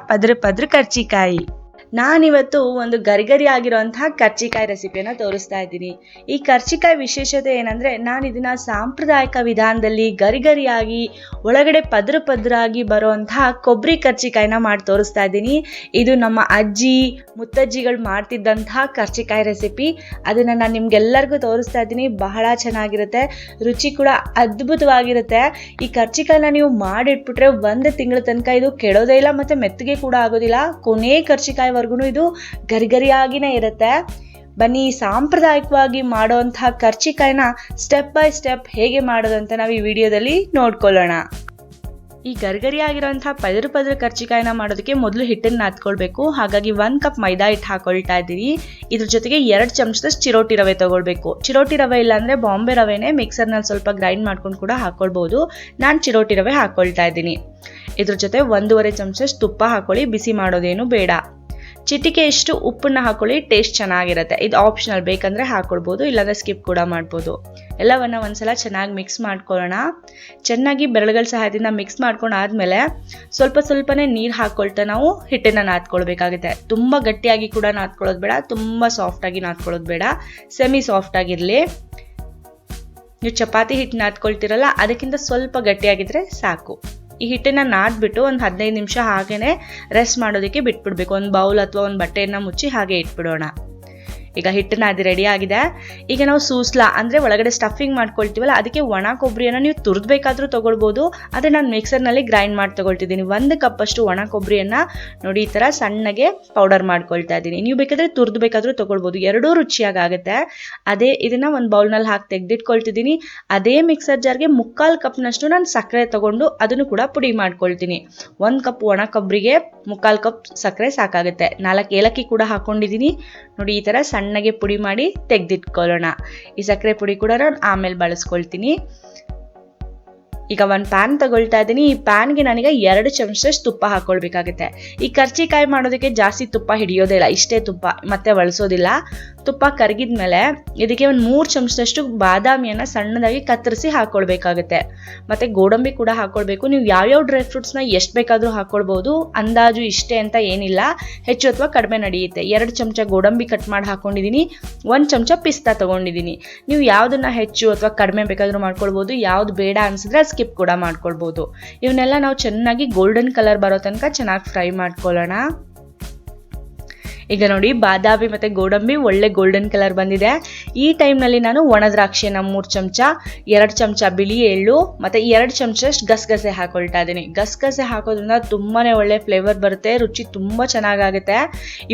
[SPEAKER 1] ಪದ್ರ ಪದ್ರ ಕರ್ಚಿಕಾಯಿ. ನಾನಿವತ್ತು ಒಂದು ಗರಿಗರಿ ಆಗಿರುವಂತಹ ಕರ್ಚಿಕಾಯಿ ರೆಸಿಪಿಯನ್ನು ತೋರಿಸ್ತಾ ಇದ್ದೀನಿ. ಈ ಕರ್ಚಿಕಾಯಿ ವಿಶೇಷತೆ ಏನಂದರೆ ನಾನು ಇದನ್ನು ಸಾಂಪ್ರದಾಯಿಕ ವಿಧಾನದಲ್ಲಿ ಗರಿಗರಿಯಾಗಿ, ಒಳಗಡೆ ಪದ್ರ ಪದ್ರಾಗಿ ಬರುವಂತಹ ಕೊಬ್ಬರಿ ಕರ್ಚಿಕಾಯಿನ ಮಾಡಿ ತೋರಿಸ್ತಾ ಇದ್ದೀನಿ. ಇದು ನಮ್ಮ ಅಜ್ಜಿ, ಮುತ್ತಜ್ಜಿಗಳು ಮಾಡ್ತಿದ್ದಂತಹ ಕರ್ಚಿಕಾಯಿ ರೆಸಿಪಿ. ಅದನ್ನ ನಾನು ನಿಮ್ಗೆಲ್ಲರಿಗೂ ತೋರಿಸ್ತಾ ಇದ್ದೀನಿ. ಬಹಳ ಚೆನ್ನಾಗಿರುತ್ತೆ, ರುಚಿ ಕೂಡ ಅದ್ಭುತವಾಗಿರುತ್ತೆ. ಈ ಕರ್ಚಿಕಾಯಿನ ನೀವು ಮಾಡಿಟ್ಬಿಟ್ರೆ ಒಂದು ತಿಂಗಳ ತನಕ ಇದು ಕೆಡೋದೇ ಇಲ್ಲ, ಮತ್ತೆ ಮೆತ್ತಗೆ ಕೂಡ ಆಗೋದಿಲ್ಲ. ಕೊನೆ ಕರ್ಚಿಕಾಯಿ ಇದು ಗರಿಗರಿಯಾಗಿನೇ ಇರುತ್ತೆ. ಬನ್ನಿ, ಸಾಂಪ್ರದಾಯಿಕವಾಗಿ ಮಾಡುವಂತಹ ಕರ್ಚಿಕಾಯಿನ ಸ್ಟೆಪ್ ಬೈ ಸ್ಟೆಪ್ ಹೇಗೆ ಮಾಡೋದಂತ ನಾವು ಈ ವಿಡಿಯೋದಲ್ಲಿ ನೋಡ್ಕೊಳ್ಳೋಣ. ಈ ಗರ್ಗರಿ ಆಗಿರೋಂಥ ಪದರು ಪದರು ಕರ್ಚಿಕಾಯಿನ ಮಾಡೋದಕ್ಕೆ ಮೊದಲು ಹಿಟ್ಟನ್ನು ನಾದ್ಕೊಳ್ಬೇಕು. ಹಾಗಾಗಿ ಒಂದು ಕಪ್ ಮೈದಾ ಹಿಟ್ಟು ಹಾಕೊಳ್ತಾ ಇದ್ದೀನಿ ಇದ್ರ ಜೊತೆಗೆ ಎರಡು ಚಮಚದಷ್ಟು ಚಿರೋಟಿ ರವೆ ತಗೊಳ್ಬೇಕು. ಚಿರೋಟಿ ರವೆ ಇಲ್ಲಾಂದರೆ ಬಾಂಬೆ ರವೆನೇ ಮಿಕ್ಸರ್ನಲ್ಲಿ ಸ್ವಲ್ಪ ಗ್ರೈಂಡ್ ಮಾಡ್ಕೊಂಡು ಕೂಡ ಹಾಕೊಳ್ಬೋದು. ನಾನು ಚಿರೋಟಿ ರವೆ ಹಾಕ್ಕೊಳ್ತಾ ಇದ್ದೀನಿ. ಇದ್ರ ಜೊತೆ ಒಂದೂವರೆ ಚಮಚದಷ್ಟು ತುಪ್ಪ ಹಾಕೊಳ್ಳಿ. ಬಿಸಿ ಮಾಡೋದೇನು ಬೇಡ. ಚಿಟಿಕೆಯಷ್ಟು ಉಪ್ಪನ್ನ ಹಾಕೊಳ್ಳಿ ಟೇಸ್ಟ್ ಚೆನ್ನಾಗಿರುತ್ತೆ. ಇದು ಆಪ್ಷನಲ್ ಬೇಕಂದರೆ ಹಾಕೊಳ್ಬೋದು, ಇಲ್ಲಾಂದರೆ ಸ್ಕಿಪ್ ಕೂಡ ಮಾಡ್ಬೋದು. ಎಲ್ಲವನ್ನ ಒಂದ್ಸಲ ಚೆನ್ನಾಗಿ ಮಿಕ್ಸ್ ಮಾಡ್ಕೊಳ್ಳೋಣ. ಚೆನ್ನಾಗಿ ಬೆರಳುಗಳ ಸಹಾಯದಿಂದ ಮಿಕ್ಸ್ ಮಾಡ್ಕೊಂಡು ಆದ್ಮೇಲೆ ಸ್ವಲ್ಪ ಸ್ವಲ್ಪನೇ ನೀರು ಹಾಕ್ಕೊಳ್ತಾ ನಾವು ಹಿಟ್ಟನ್ನು ನಾದ್ಕೊಳ್ಬೇಕಾಗುತ್ತೆ. ತುಂಬ ಗಟ್ಟಿಯಾಗಿ ಕೂಡ ನಾದ್ಕೊಳ್ಳೋದು ಬೇಡ, ತುಂಬ ಸಾಫ್ಟಾಗಿ ನಾದ್ಕೊಳ್ಳೋದು ಬೇಡ. ಸೆಮಿ ಸಾಫ್ಟ್ ಆಗಿರಲಿ. ನೀವು ಚಪಾತಿ ಹಿಟ್ಟು ನಾದ್ಕೊಳ್ತಿರಲ್ಲ, ಅದಕ್ಕಿಂತ ಸ್ವಲ್ಪ ಗಟ್ಟಿಯಾಗಿದ್ರೆ ಸಾಕು. ಈ ಹಿಟ್ಟನ್ನ ನಾದ್ಬಿಟ್ಟು ಒಂದು ಹದಿನೈದು ನಿಮಿಷ ಹಾಗೇ ರೆಸ್ಟ್ ಮಾಡೋದಕ್ಕೆ ಬಿಟ್ಬಿಡ್ಬೇಕು. ಒಂದು ಬೌಲ್ ಅಥವಾ ಒಂದು ಬಟ್ಟೆಯನ್ನು ಮುಚ್ಚಿ ಹಾಗೆ ಇಟ್ಬಿಡೋಣ. ಈಗ ಹಿಟ್ಟನ್ನ ಅದು ರೆಡಿ ಆಗಿದೆ. ಈಗ ನಾವು ಸೂಸ್ಲಾ, ಅಂದರೆ ಒಳಗಡೆ ಸ್ಟಫಿಂಗ್ ಮಾಡ್ಕೊಳ್ತೀವಲ್ಲ, ಅದಕ್ಕೆ ಒಣ ಕೊಬ್ಬರಿಯನ್ನು ನೀವು ತುರಿದ್ಬೇಕಾದ್ರೂ ತೊಗೊಳ್ಬೋದು. ಆದರೆ ನಾನು ಮಿಕ್ಸರ್ನಲ್ಲಿ ಗ್ರೈಂಡ್ ಮಾಡಿ ತೊಗೊಳ್ತಿದ್ದೀನಿ. ಒಂದು ಕಪ್ಪಷ್ಟು ಒಣ ಕೊಬ್ಬರಿಯನ್ನು ನೋಡಿ, ಈ ಥರ ಸಣ್ಣಗೆ ಪೌಡರ್ ಮಾಡ್ಕೊಳ್ತಾ ಇದ್ದೀನಿ. ನೀವು ಬೇಕಾದರೆ ತುರ್ದು ಬೇಕಾದರೂ ತೊಗೊಳ್ಬೋದು. ಎರಡೂ ರುಚಿಯಾಗುತ್ತೆ ಅದೇ ಇದನ್ನು ಒಂದು ಬೌಲ್ನಲ್ಲಿ ಹಾಕಿ ತೆಗೆದಿಟ್ಕೊಳ್ತಿದ್ದೀನಿ. ಅದೇ ಮಿಕ್ಸರ್ ಜಾರ್ಗೆ ಮುಕ್ಕಾಲು ಕಪ್ನಷ್ಟು ನಾನು ಸಕ್ಕರೆ ತೊಗೊಂಡು ಅದನ್ನು ಕೂಡ ಪುಡಿ ಮಾಡ್ಕೊಳ್ತೀನಿ. ಒಂದು ಕಪ್ ಒಣ ಕೊಬ್ಬರಿಗೆ ಮುಕ್ಕಾಲು ಕಪ್ ಸಕ್ಕರೆ ಸಾಕಾಗುತ್ತೆ. ನಾಲ್ಕು ಏಲಕ್ಕಿ ಕೂಡ ಹಾಕೊಂಡಿದ್ದೀನಿ ನೋಡಿ, ಈ ಥರ ಸಣ್ಣಗೆ ಪುಡಿ ಮಾಡಿ ತೆಗೆದಿಟ್ಕೊಳ್ಳೋಣ. ಈ ಸಕ್ಕರೆ ಪುಡಿ ಕೂಡ ನಾನು ಆಮೇಲೆ ಬಳಸ್ಕೊಳ್ತೀನಿ. ಈಗ ಒಂದು ಪ್ಯಾನ್ ತಗೊಳ್ತಾ ಇದ್ದೀನಿ. ಈ ಪ್ಯಾನ್ಗೆ ನನಗೆ ಎರಡು ಚಮಚದಷ್ಟು ತುಪ್ಪ ಹಾಕೊಳ್ಬೇಕಾಗುತ್ತೆ. ಈ ಕರ್ಚಿಕಾಯಿ ಮಾಡೋದಕ್ಕೆ ಜಾಸ್ತಿ ತುಪ್ಪ ಹಿಡಿಯೋದೇ ಇಲ್ಲ. ಇಷ್ಟೇ ತುಪ್ಪ. ಮತ್ತೆ ಬಳಸೋದಿಲ್ಲ ತುಪ್ಪ ಕರಗಿದ ಮೇಲೆ ಇದಕ್ಕೆ ಒಂದು ಮೂರು ಚಮಚದಷ್ಟು ಬಾದಾಮಿಯನ್ನು ಸಣ್ಣದಾಗಿ ಕತ್ತರಿಸಿ ಹಾಕ್ಕೊಳ್ಬೇಕಾಗುತ್ತೆ ಮತ್ತು ಗೋಡಂಬಿ ಕೂಡ ಹಾಕ್ಕೊಳ್ಬೇಕು ನೀವು ಯಾವ್ಯಾವ ಡ್ರೈ ಫ್ರೂಟ್ಸ್ನ ಎಷ್ಟು ಬೇಕಾದರೂ ಹಾಕ್ಕೊಳ್ಬೋದು ಅಂದಾಜು ಇಷ್ಟೇ ಅಂತ ಏನಿಲ್ಲ. ಹೆಚ್ಚು ಅಥವಾ ಕಡಿಮೆ ನಡೆಯುತ್ತೆ. ಎರಡು ಚಮಚ ಗೋಡಂಬಿ ಕಟ್ ಮಾಡಿ ಹಾಕ್ಕೊಂಡಿದ್ದೀನಿ ಒಂದು ಚಮಚ ಪಿಸ್ತಾ ತೊಗೊಂಡಿದ್ದೀನಿ ನೀವು ಯಾವುದನ್ನು ಹೆಚ್ಚು ಅಥವಾ ಕಡಿಮೆ ಬೇಕಾದರೂ ಮಾಡ್ಕೊಳ್ಬೋದು. ಯಾವ್ದು ಬೇಡ ಅನಿಸಿದ್ರೆ ಸ್ಕಿಪ್ ಕೂಡ ಮಾಡ್ಕೊಳ್ಬೋದು. ಇವನ್ನೆಲ್ಲ ನಾವು ಚೆನ್ನಾಗಿ ಗೋಲ್ಡನ್ ಕಲರ್ ಬರೋ ತನಕ ಚೆನ್ನಾಗಿ ಫ್ರೈ ಮಾಡ್ಕೊಳ್ಳೋಣ. ಈಗ ನೋಡಿ, ಬಾದಾಮಿ ಮತ್ತು ಗೋಡಂಬಿ, ಒಳ್ಳೆ ಗೋಲ್ಡನ್ ಕಲರ್ ಬಂದಿದೆ. ಈ ಟೈಮ್ನಲ್ಲಿ ನಾನು ಒಣ ದ್ರಾಕ್ಷಿಯನ್ನು ಮೂರು ಚಮಚ, ಎರಡು ಚಮಚ ಬಿಳಿ ಎಳ್ಳು, ಮತ್ತು ಎರಡು ಚಮಚಷ್ಟು ಗಸಗಸೆ ಹಾಕೊಳ್ತಾ ಇದ್ದೀನಿ ಗಸಗಸೆ ಹಾಕೋದ್ರಿಂದ ತುಂಬಾ ಒಳ್ಳೆ ಫ್ಲೇವರ್ ಬರುತ್ತೆ, ರುಚಿ ತುಂಬ ಚೆನ್ನಾಗಾಗುತ್ತೆ.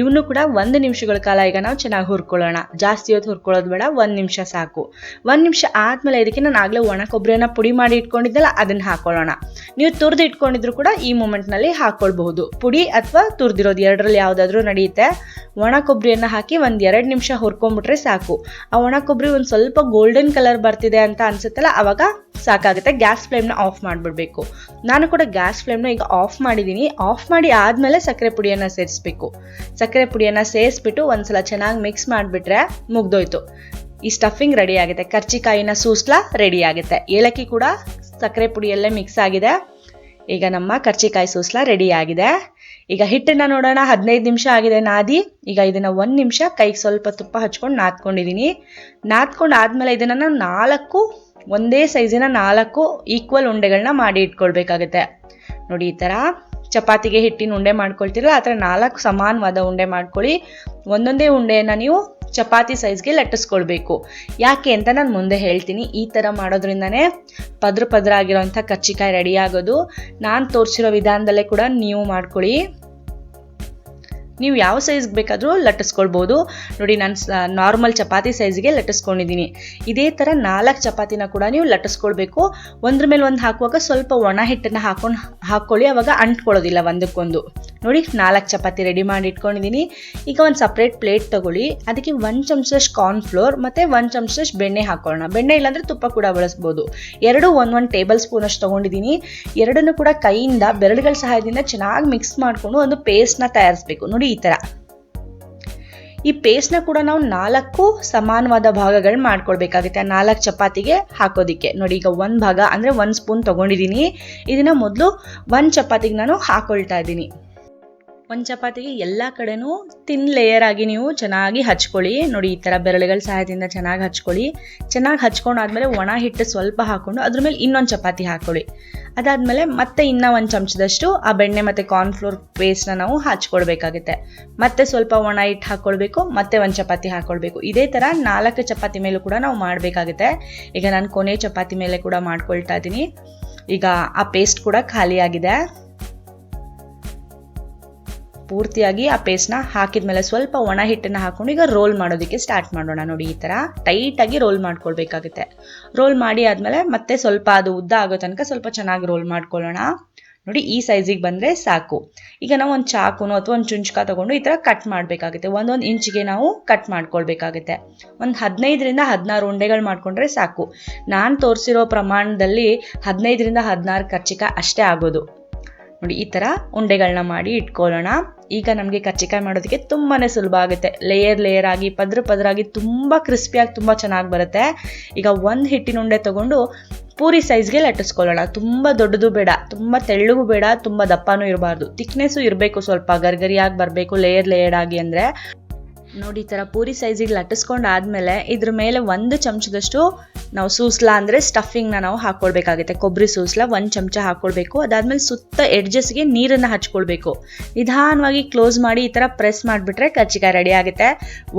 [SPEAKER 1] ಇವನು ಕೂಡ ಒಂದು ನಿಮಿಷಗಳ ಕಾಲ ಈಗ ನಾವು ಚೆನ್ನಾಗಿ ಹುರ್ಕೊಳ್ಳೋಣ. ಜಾಸ್ತಿ ಹೊತ್ತು ಹುರ್ಕೊಳ್ಳೋದು ಬೇಡ, ಒಂದು ನಿಮಿಷ ಸಾಕು. ಒಂದು ನಿಮಿಷ ಆದಮೇಲೆ ಇದಕ್ಕೆ ನಾನು ಆಗಲೇ ಒಣ ಕೊಬ್ಬರಿಯನ್ನು ಪುಡಿ ಮಾಡಿ ಇಟ್ಕೊಂಡಿದ್ದಲ್ಲ, ಅದನ್ನು ಹಾಕೊಳ್ಳೋಣ. ನೀವು ತುರಿದು ಇಟ್ಕೊಂಡಿದ್ರು ಕೂಡ ಈ ಮೂಮೆಂಟ್ನಲ್ಲಿ ಹಾಕ್ಕೊಳ್ಬಹುದು ಪುಡಿ ಅಥವಾ ತುರಿದಿರೋದು ಎರಡರಲ್ಲಿ ಯಾವುದಾದ್ರೂ ನಡೆಯುತ್ತೆ. ಒಣ ಕೊಬ್ಬರಿಯನ್ನು ಹಾಕಿ ಒಂದು ಎರಡು ನಿಮಿಷ ಹುರ್ಕೊಂಡ್ಬಿಟ್ರೆ ಸಾಕು. ಆ ಒಣ ಕೊಬ್ಬರಿ ಒಂದು ಸ್ವಲ್ಪ ಗೋಲ್ಡನ್ ಕಲರ್ ಬರ್ತಿದೆ ಅಂತ ಅನ್ಸುತ್ತಲ್ಲ, ಅವಾಗ ಸಾಕಾಗುತ್ತೆ. ಗ್ಯಾಸ್ ಫ್ಲೇಮ್ನ ಆಫ್ ಮಾಡಿಬಿಡ್ಬೇಕು. ನಾನು ಕೂಡ ಗ್ಯಾಸ್ ಫ್ಲೇಮ್ನ ಈಗ ಆಫ್ ಮಾಡಿದ್ದೀನಿ ಆಫ್ ಮಾಡಿ ಆದಮೇಲೆ ಸಕ್ಕರೆ ಪುಡಿಯನ್ನು ಸೇರಿಸ್ಬೇಕು. ಸಕ್ಕರೆ ಪುಡಿಯನ್ನು ಸೇರಿಸ್ಬಿಟ್ಟು ಒಂದ್ಸಲ ಚೆನ್ನಾಗಿ ಮಿಕ್ಸ್ ಮಾಡಿಬಿಟ್ರೆ ಮುಗ್ದೋಯ್ತು. ಈ ಸ್ಟಫಿಂಗ್ ರೆಡಿ ಆಗುತ್ತೆ. ಕರ್ಚಿಕಾಯಿನ ಸೂಸ್ಲಾ ರೆಡಿ ಆಗುತ್ತೆ. ಏಲಕ್ಕಿ ಕೂಡ ಸಕ್ಕರೆ ಪುಡಿಯಲ್ಲೇ ಮಿಕ್ಸ್ ಆಗಿದೆ. ಈಗ ನಮ್ಮ ಕರ್ಚಿಕಾಯಿ ಸೂಸ್ಲಾ ರೆಡಿ ಆಗಿದೆ. ಈಗ ಹಿಟ್ಟನ್ನು ನೋಡೋಣ. ಹದಿನೈದು ನಿಮಿಷ ಆಗಿದೆ ನಾದಿ. ಈಗ ಇದನ್ನು ಒಂದು ನಿಮಿಷ ಕೈಗೆ ಸ್ವಲ್ಪ ತುಪ್ಪ ಹಚ್ಕೊಂಡು ನಾದ್ಕೊಂಡಿದ್ದೀನಿ ನಾದ್ಕೊಂಡು ಆದಮೇಲೆ ಇದನ್ನು ನಾನು ನಾಲ್ಕು, ಒಂದೇ ಸೈಜಿನ ನಾಲ್ಕು ಈಕ್ವಲ್ ಉಂಡೆಗಳನ್ನ ಮಾಡಿ ಇಟ್ಕೊಳ್ಬೇಕಾಗುತ್ತೆ. ನೋಡಿ, ಈ ಥರ ಚಪಾತಿಗೆ ಹಿಟ್ಟಿನ ಉಂಡೆ ಮಾಡ್ಕೊಳ್ತಿರಲ್ಲ, ಆ ಥರ ನಾಲ್ಕು ಸಮಾನವಾದ ಉಂಡೆ ಮಾಡ್ಕೊಳ್ಳಿ. ಒಂದೊಂದೇ ಉಂಡೆಯನ್ನು ನೀವು ಚಪಾತಿ ಸೈಜ್ಗೆ ಲಟ್ಟಿಸ್ಕೊಳ್ಬೇಕು. ಯಾಕೆ ಅಂತ ನಾನು ಮುಂದೆ ಹೇಳ್ತೀನಿ. ಈ ಥರ ಮಾಡೋದ್ರಿಂದನೇ ಪದ್ರ ಪದ್ರ ಆಗಿರೋಂಥ ಕಚ್ಚಿಕಾಯಿ ರೆಡಿ ಆಗೋದು. ನಾನು ತೋರಿಸಿರೋ ವಿಧಾನದಲ್ಲೇ ಕೂಡ ನೀವು ಮಾಡ್ಕೊಳ್ಳಿ. ನೀವು ಯಾವ ಸೈಜ್ಗೆ ಬೇಕಾದರೂ ಲಟ್ಟಿಸ್ಕೊಳ್ಬೋದು. ನೋಡಿ, ನಾನು ನಾರ್ಮಲ್ ಚಪಾತಿ ಸೈಜ್ಗೆ ಲಟ್ಟಿಸ್ಕೊಂಡಿದ್ದೀನಿ. ಇದೇ ಥರ ನಾಲ್ಕು ಚಪಾತಿನ ಕೂಡ ನೀವು ಲಟ್ಟಿಸ್ಕೊಳ್ಬೇಕು. ಒಂದ್ರ ಮೇಲೆ ಒಂದು ಹಾಕುವಾಗ ಸ್ವಲ್ಪ ಒಣ ಹಿಟ್ಟನ್ನು ಹಾಕೊಂಡು ಹಾಕ್ಕೊಳ್ಳಿ ಅವಾಗ ಅಂಟ್ಕೊಳ್ಳೋದಿಲ್ಲ ಒಂದಕ್ಕೊಂದು. ನೋಡಿ, ನಾಲ್ಕು ಚಪಾತಿ ರೆಡಿ ಮಾಡಿ ಇಟ್ಕೊಂಡಿದ್ದೀನಿ. ಈಗ ಒಂದು ಸಪ್ರೇಟ್ ಪ್ಲೇಟ್ ತೊಗೊಳ್ಳಿ. ಅದಕ್ಕೆ ಒಂದು ಚಮಚದಷ್ಟು ಕಾರ್ನ್ಫ್ಲೋರ್ ಮತ್ತು ಒಂದು ಚಮಚದಷ್ಟು ಬೆಣ್ಣೆ ಹಾಕೊಳ್ಳೋಣ. ಬೆಣ್ಣೆ ಇಲ್ಲಾಂದರೆ ತುಪ್ಪ ಕೂಡ ಬಳಸ್ಬೋದು. ಎರಡು ಒಂದು ಒಂದು ಟೇಬಲ್ ಸ್ಪೂನ್ ಅಷ್ಟು ತೊಗೊಂಡಿದ್ದೀನಿ. ಎರಡನ್ನು ಕೂಡ ಕೈಯಿಂದ ಬೆರಳುಗಳ ಸಹಾಯದಿಂದ ಚೆನ್ನಾಗಿ ಮಿಕ್ಸ್ ಮಾಡಿಕೊಂಡು ಒಂದು ಪೇಸ್ಟ್ನ ತಯಾರಿಸಬೇಕು. ನೋಡಿ ಈ ಥರ ಈ ಪೇಸ್ಟ್ನ ಕೂಡ ನಾವು ನಾಲ್ಕು ಸಮಾನವಾದ ಭಾಗಗಳು ಮಾಡ್ಕೊಳ್ಬೇಕಾಗುತ್ತೆ ನಾಲ್ಕು ಚಪಾತಿಗೆ ಹಾಕೋದಿಕ್ಕೆ. ನೋಡಿ, ಈಗ ಒಂದು ಭಾಗ ಅಂದರೆ ಒಂದು ಸ್ಪೂನ್ ತೊಗೊಂಡಿದ್ದೀನಿ ಇದನ್ನು ಮೊದಲು ಒಂದು ಚಪಾತಿಗೆ ನಾನು ಹಾಕೊಳ್ತಾ ಇದ್ದೀನಿ. ಒಂದು ಚಪಾತಿಗೆ ಎಲ್ಲ ಕಡೆನೂ ತಿನ್ ಲೇಯರ್ ಆಗಿ ನೀವು ಚೆನ್ನಾಗಿ ಹಚ್ಕೊಳ್ಳಿ. ನೋಡಿ, ಈ ಥರ ಬೆರಳುಗಳ ಸಹಾಯದಿಂದ ಚೆನ್ನಾಗಿ ಹಚ್ಕೊಳ್ಳಿ. ಚೆನ್ನಾಗಿ ಹಚ್ಕೊಂಡಾದ್ಮೇಲೆ ಒಣ ಹಿಟ್ಟು ಸ್ವಲ್ಪ ಹಾಕ್ಕೊಂಡು ಅದ್ರ ಮೇಲೆ ಇನ್ನೊಂದು ಚಪಾತಿ ಹಾಕ್ಕೊಳ್ಳಿ ಅದಾದಮೇಲೆ ಮತ್ತೆ ಇನ್ನೂ ಒಂದು ಚಮಚದಷ್ಟು ಆ ಬೆಣ್ಣೆ ಮತ್ತು ಕಾರ್ನ್ಫ್ಲೋರ್ ಪೇಸ್ಟ್ನ ನಾವು ಹಚ್ಕೊಳ್ಬೇಕಾಗುತ್ತೆ ಮತ್ತೆ ಸ್ವಲ್ಪ ಒಣ ಹಿಟ್ಟು ಹಾಕ್ಕೊಳ್ಬೇಕು ಮತ್ತೆ ಒಂದು ಚಪಾತಿ ಹಾಕ್ಕೊಳ್ಬೇಕು ಇದೇ ಥರ ನಾಲ್ಕು ಚಪಾತಿ ಮೇಲೂ ಕೂಡ ನಾವು ಮಾಡಬೇಕಾಗುತ್ತೆ. ಈಗ ನಾನು ಕೊನೆ ಚಪಾತಿ ಮೇಲೆ ಕೂಡ ಮಾಡ್ಕೊಳ್ತಾ ಇದ್ದೀನಿ. ಈಗ ಆ ಪೇಸ್ಟ್ ಕೂಡ ಖಾಲಿಯಾಗಿದೆ. ಪೂರ್ತಿಯಾಗಿ ಆ ಪೇಸ್ಟ್ನ ಹಾಕಿದ್ಮೇಲೆ ಸ್ವಲ್ಪ ಒಣ ಹಿಟ್ಟನ್ನ ಹಾಕೊಂಡು ಈಗ ರೋಲ್ ಮಾಡೋದಕ್ಕೆ ಸ್ಟಾರ್ಟ್ ಮಾಡೋಣ ನೋಡಿ ಈ ಥರ ಟೈಟಾಗಿ ರೋಲ್ ಮಾಡ್ಕೊಳ್ಬೇಕಾಗುತ್ತೆ. ರೋಲ್ ಮಾಡಿ ಆದಮೇಲೆ ಮತ್ತೆ ಸ್ವಲ್ಪ ಅದು ಉದ್ದ ಆಗೋ ತನಕ ಸ್ವಲ್ಪ ಚೆನ್ನಾಗಿ ರೋಲ್ ಮಾಡ್ಕೊಳ್ಳೋಣ. ನೋಡಿ ಈ ಸೈಜಿಗೆ ಬಂದರೆ ಸಾಕು. ಈಗ ನಾವು ಒಂದು ಚಾಕುನು ಅಥವಾ ಒಂದು ಚುಂಚಕ ತಗೊಂಡು ಈ ಥರ ಕಟ್ ಮಾಡಬೇಕಾಗುತ್ತೆ. ಒಂದೊಂದು ಇಂಚಿಗೆ ನಾವು ಕಟ್ ಮಾಡ್ಕೊಳ್ಬೇಕಾಗುತ್ತೆ. ಒಂದು ಹದಿನೈದರಿಂದ ಹದಿನಾರು ಉಂಡೆಗಳು ಮಾಡಿಕೊಂಡ್ರೆ ಸಾಕು. ನಾನು ತೋರಿಸಿರೋ ಪ್ರಮಾಣದಲ್ಲಿ ಹದಿನೈದರಿಂದ ಹದಿನಾರು ಖರ್ಚಿಕ ಅಷ್ಟೇ ಆಗೋದು. ನೋಡಿ ಈ ಥರ ಉಂಡೆಗಳನ್ನ ಮಾಡಿ ಇಟ್ಕೊಳ್ಳೋಣ. ಈಗ ನಮಗೆ ಕರ್ಚಿಕಾಯಿ ಮಾಡೋದಕ್ಕೆ ತುಂಬಾ ಸುಲಭ ಆಗುತ್ತೆ. ಲೇಯರ್ ಲೇಯರ್ ಆಗಿ, ಪದ್ರ ಪದರಾಗಿ ತುಂಬ ಕ್ರಿಸ್ಪಿಯಾಗಿ ತುಂಬ ಚೆನ್ನಾಗಿ ಬರುತ್ತೆ. ಈಗ ಒಂದು ಹಿಟ್ಟಿನ ಉಂಡೆ ತೊಗೊಂಡು ಪೂರಿ ಸೈಜ್ಗೆ ಲಟ್ಟಿಸ್ಕೊಳ್ಳೋಣ. ತುಂಬ ದೊಡ್ಡದು ಬೇಡ, ತುಂಬ ತೆಳ್ಳಗೂ ಬೇಡ, ತುಂಬ ದಪ್ಪನೂ ಇರಬಾರ್ದು. ತಿಕ್ನೆಸ್ಸು ಇರಬೇಕು ಸ್ವಲ್ಪ, ಗರ್ಗರಿಯಾಗಿ ಬರಬೇಕು ಲೇಯರ್ ಲೇಯರ್ ಆಗಿ ಅಂದರೆ. ನೋಡಿ, ಈ ಥರ ಪೂರಿ ಸೈಜಿಗೆ ಲಟ್ಟಿಸ್ಕೊಂಡು ಆದಮೇಲೆ ಇದ್ರ ಮೇಲೆ ಒಂದು ಚಮಚದಷ್ಟು ನಾವು ಸೂಸ್ಲಾ ಅಂದರೆ ಸ್ಟಫಿಂಗ್ನ ನಾವು ಹಾಕ್ಕೊಳ್ಬೇಕಾಗುತ್ತೆ ಕೊಬ್ಬರಿ ಸೂಸ್ಲಾ ಒಂದು ಚಮಚ ಹಾಕ್ಕೊಳ್ಬೇಕು ಅದಾದಮೇಲೆ ಸುತ್ತ ಎಡ್ಜಸ್ಗೆ ನೀರನ್ನು ಹಚ್ಕೊಳ್ಬೇಕು. ನಿಧಾನವಾಗಿ ಕ್ಲೋಸ್ ಮಾಡಿ ಈ ಥರ ಪ್ರೆಸ್ ಮಾಡಿಬಿಟ್ರೆ ಕಚ್ಚಿಕಾಯಿ ರೆಡಿ ಆಗುತ್ತೆ.